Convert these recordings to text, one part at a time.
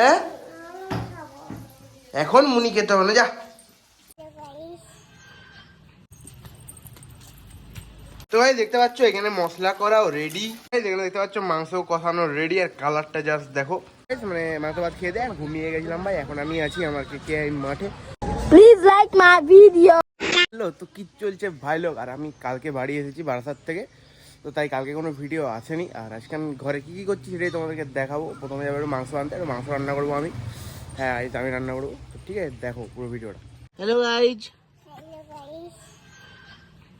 হ্যাঁ? এখন মুনি খেতে হবে না যা। তো ভাই দেখতে পাচ্ছ এখানে মশলা করাও রেডি এখানে দেখতে পাচ্ছ মাংস কষানো রেডি আর কালারটা জাস্ট দেখো। মানে মাংস ভাত খেয়ে দেয় ঘুমিয়ে গেছিলাম ভাই এখন আমি আছি আমার কে কে মাঠে। Please like my video. Hello তো কি চলছে ভাই লোক আর আমি কালকে বাড়ি এসেছি বারাসাত থেকে। তো তাই কালকে কোনো ভিডিও আসেনি। আর আজকে আমি ঘরে কী কী করছি সেটাই তোমাদেরকে দেখাবো। প্রথমে যাবে একটু মাংস আনতে আর মাংস রান্না করব আমি। হ্যাঁ আজ আমি রান্না করব। তো ঠিক আছে দেখো পুরো ভিডিওটা। Hello guys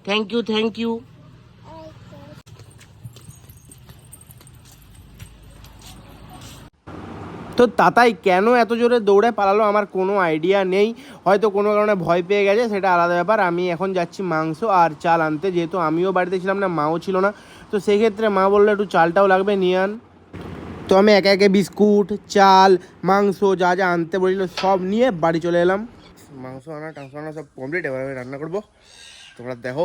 thank you thank you তো তাতাই কেন এত জোরে দৌড়ে পালালো আমার কোনো আইডিয়া নেই। হয়তো কোনো কারণে ভয় পেয়ে গেছে, সেটা আলাদা ব্যাপার। আমি এখন যাচ্ছি মাংস আর চাল আনতে, যেহেতু আমিও বাড়িতে ছিলাম না, মাও ছিল না। তো সেক্ষেত্রে মা বলল, একটু চালটাও লাগবে, নিয়ে আন। তো আমি একে একে বিস্কুট, চাল, মাংস, যা যা আনতে বলছিল সব নিয়ে বাড়ি চলে এলাম। মাংস আনা, টাংস আনা সব কমপ্লিট এবার আমি রান্না করব। তোমরা দেখো,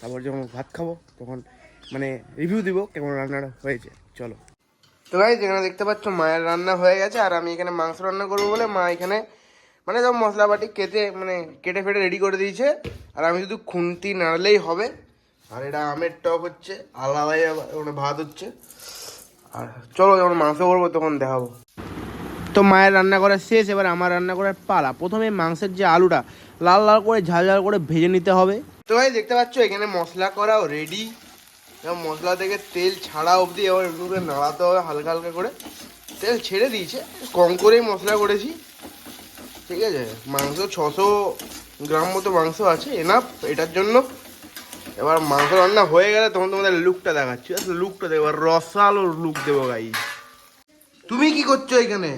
তারপর যখন ভাত খাব, তখন মানে রিভিউ দিব কেমন রান্নাটা হয়েছে। চলো। তো ভাই যেখানে দেখতে পাচ্ছ মায়ের রান্না হয়ে গেছে, আর আমি এখানে মাংস রান্না করব বলে মা এখানে মানে সব মশলা বাটি কেটে মানে কেটে ফেটে রেডি করে দিয়েছে। আর আমি শুধু খুন্তি নাড়লেই হবে। আর এটা আমের টক হচ্ছে, আলাদাই ওখানে ভাত হচ্ছে। আর চলো যখন মাংস করব তখন দেখাবো। তো মায়ের রান্না করা শেষ, এবার আমার রান্না করার পালা। প্রথমে মাংসের যে আলুটা, লাল লাল করে ঝাল ঝাল করে ভেজে নিতে হবে। তো ভাই দেখতে পাচ্ছ এখানে মশলা করাও রেডি এবার মশলা থেকে তেল ছাড়া অবধি এবার একটু করে নাড়াতে হবে হালকা হালকা করে। তেল ছেড়ে দিয়েছে কম করেই মশলা করেছি। ঠিক আছে? মাংস ছশো গ্রাম মতো মাংস আছে এনাফ এটার জন্য। এবার মাংস রান্না হয়ে গেলে তখন তোমাদের লুকটা দেখাচ্ছি। লুকটা দেবো এবার রসালো লুক দেবো গাই তুমি কি করছ এখানে?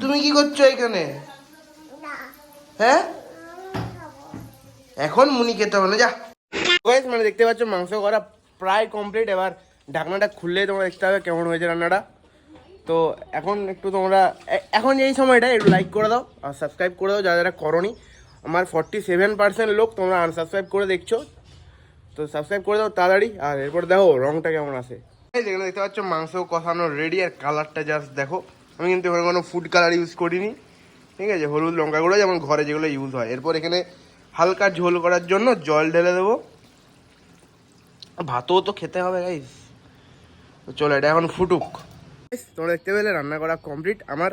তুমি কি করছ এখানে? হ্যাঁ? এখন মুনি খেতে হবে না যা। Guys, মানে দেখতে পাচ্ছ মাংস করা প্রায় কমপ্লিট এবার ঢাকনাটা খুললে তোমরা দেখতে হবে কেমন হয়েছে রান্নাটা। তো এখন একটু তোমরা এখন এই সময়টা একটু লাইক করে দাও আর সাবস্ক্রাইব করে দাও যারা যারা করনি। আমার ফর্টি সেভেন পার্সেন্ট লোক তোমরা আনসাবস্ক্রাইব করে দেখছ। তো সাবস্ক্রাইব করে দাও তাড়াতাড়ি। আর এরপর দেখো রংটা কেমন আসে যেখানে দেখতে পাচ্ছ মাংস কষানো রেডি আর কালারটা জাস্ট দেখো। আমি কিন্তু এখানে কোনো ফুড কালার ইউজ করিনি। ঠিক আছে হলুদ লঙ্কা গুঁড়ো যেমন ঘরে যেগুলো ইউজ হয়। এরপর এখানে হালকা ঝোল করার জন্য জল ঢেলে দেবো। ভাতও তো খেতে হবে গাইস তো চলো এটা এখন ফুটুক। তোমরা দেখতে পেলে রান্না করা কমপ্লিট আমার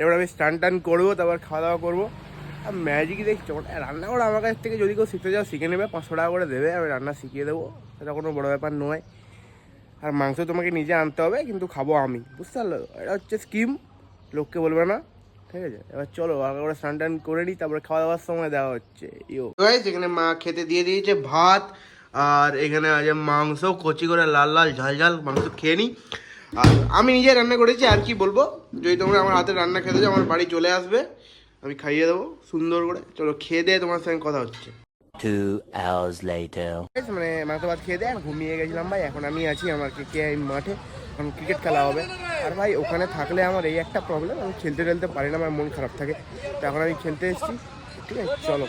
এবার আমি স্টান টান করব তারপর খাওয়া দাওয়া করব। আর ম্যাজিক দেখছ রান্না করা আমার কাছ থেকে যদি কেউ শিখতে যাও শিখে নেবে পাঁচশো টাকা করে দেবে আমি রান্না শিখিয়ে দেবো। সেটা কোনো বড় ব্যাপার নয়। আর মাংস তোমাকে নিজে আনতে হবে কিন্তু খাব আমি বুঝতে পারল? এটা হচ্ছে স্কিম লোককে বলবে না ঠিক আছে? এবার চলো আগে করে স্নান টান করে নিই তারপরে খাওয়া দাওয়ার সময় দেওয়া হচ্ছে। ইও এখানে মা খেতে দিয়ে দিয়েছে ভাত আর এখানে আছে মাংস কচি করে লাল লাল ঝাল ঝাল মাংস খেয়ে নিই। আর আমি নিজে রান্না করেছি আর কি বলব? যদি তোমরা আমার হাতে রান্না খেতে যাও আমার বাড়ি চলে আসবে। আমি খাইয়ে দেবো সুন্দর করে। চলো খেয়ে দিয়ে তোমার সঙ্গে কথা হচ্ছে। মানে মাংস ভাত খেয়ে দেয় ঘুমিয়ে গেছিলাম ভাই। এখন আমি আছি আমার কে কে মাঠে। এখন ক্রিকেট খেলা হবে। আর ভাই ওখানে থাকলে আমার এই একটা প্রবলেম আমি খেলতে টেলতে পারি না আমার মন খারাপ থাকে। তো এখন আমি খেলতে এসেছি। ঠিক আছে চলো।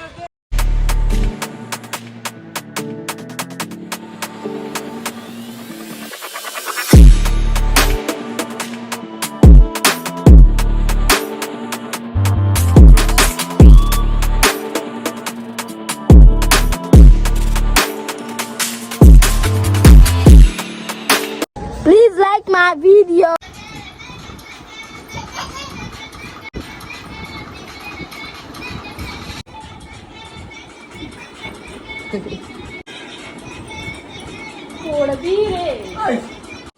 Video.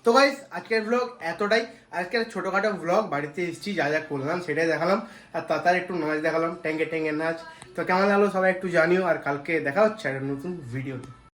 তো গাইস আজকের ব্লগ এতটাই। আজকের ছোটখাটো ব্লগ বাড়িতে এসেছি যা যা করলাম সেটাই দেখালাম। আর তাতার একটু নাচ দেখালাম ট্যাঙ্কে ট্যাঙ্কে নাচ। তো কেমন লাগল সবাই একটু জানিও আর কালকে দেখা হচ্ছে একটা নতুন ভিডিওতে